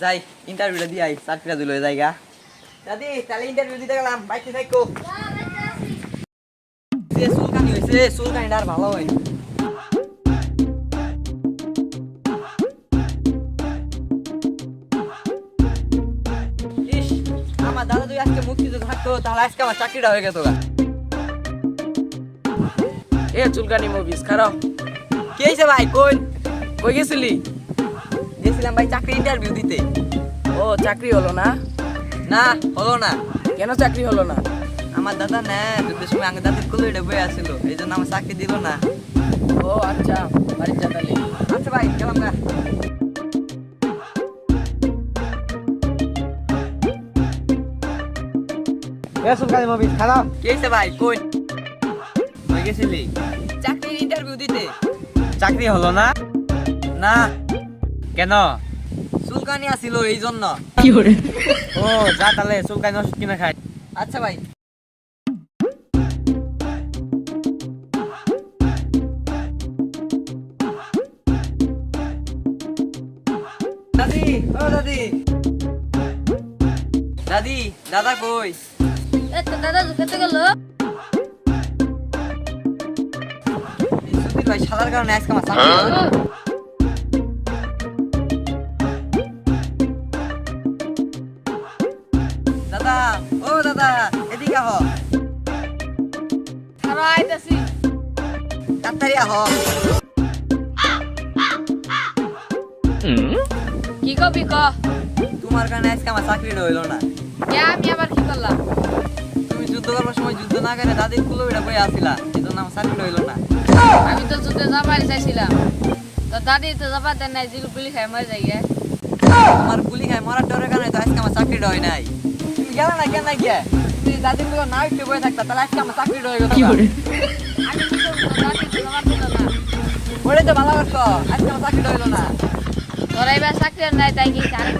যাই ইন্টারভিউটা দিয়ে আই চাকরিটা দিল জায়গা দাদি, তাহলে ইন্টারভিউ দিতে গেলাম বাইকে থাকো। যে আমার দাদা আজকে মুক্তিযুদ্ধ থাকতো আমার চাকরিটা হয়ে এ, চুলকানি মুভিস খারাপ। কি ভাই, কোন? কই গেছিলি? গেছিলাম ভাই চাকরি ইন্টারভিউ দিতে। ও চাকরি হলো না? না হলো না। কেন চাকরি হলো না? আমার দাদা না যুদ্ধের সময় আমার দাদির কুলো এটা বয়ে আসছিল এই জন্য আমার চাকরি দিল না। ও আচ্ছা বাড়ির চাতালি আচ্ছা ভাই গেলাম না। খারাপ। কি ভাই কোন গেছিলি? চাকরির ইন্টারভিউ দিতে। চাকরি হলো না? না। কেন? চুলকানি আসছিল এই জন্য কি করে ও যা তাহলে চুলকানি ওষুধ কিনে খাই। আচ্ছা ভাই। দাদি ও দাদি। দাদি দাদা কই? এত দাদা ঢুকাতে গেল? সুধীর ভাই সাদার কারণে আজকে আমার দাদা এদিকে আহ। খারাপ আইতাছি তাড়াতাড়ি আহ। কি কবি ক? তোমার কারণে আজকে আমার চাকরিটা হইল না। কে আমি আবার কি করলাম? তুমি যুদ্ধ করবার সময় যুদ্ধ না করে দাদির কুলো এটা বয়ে আসিলা এই জন্য আমার চাকরিটা হইল না। আমি তো যুদ্ধে যাবারই চাইছিলাম। তো দাদি তো যাবার দেন নাই পুলি খাই মরে যাই। আমার গুলি খায় মরার ডরের কারণে তো আজকে আমার চাকরিটা হয় নাই। গেলে না কেন গিয়ে। তুই দাদির কুলো না উঠে বয়ে থাকতা তাহলে আজকে আমার চাকরি রয়ে গেল ওরে তো ভালো করতো আজকে আমার চাকরি হইল না। তোরা এবার চাকরি নাই তাই কি করব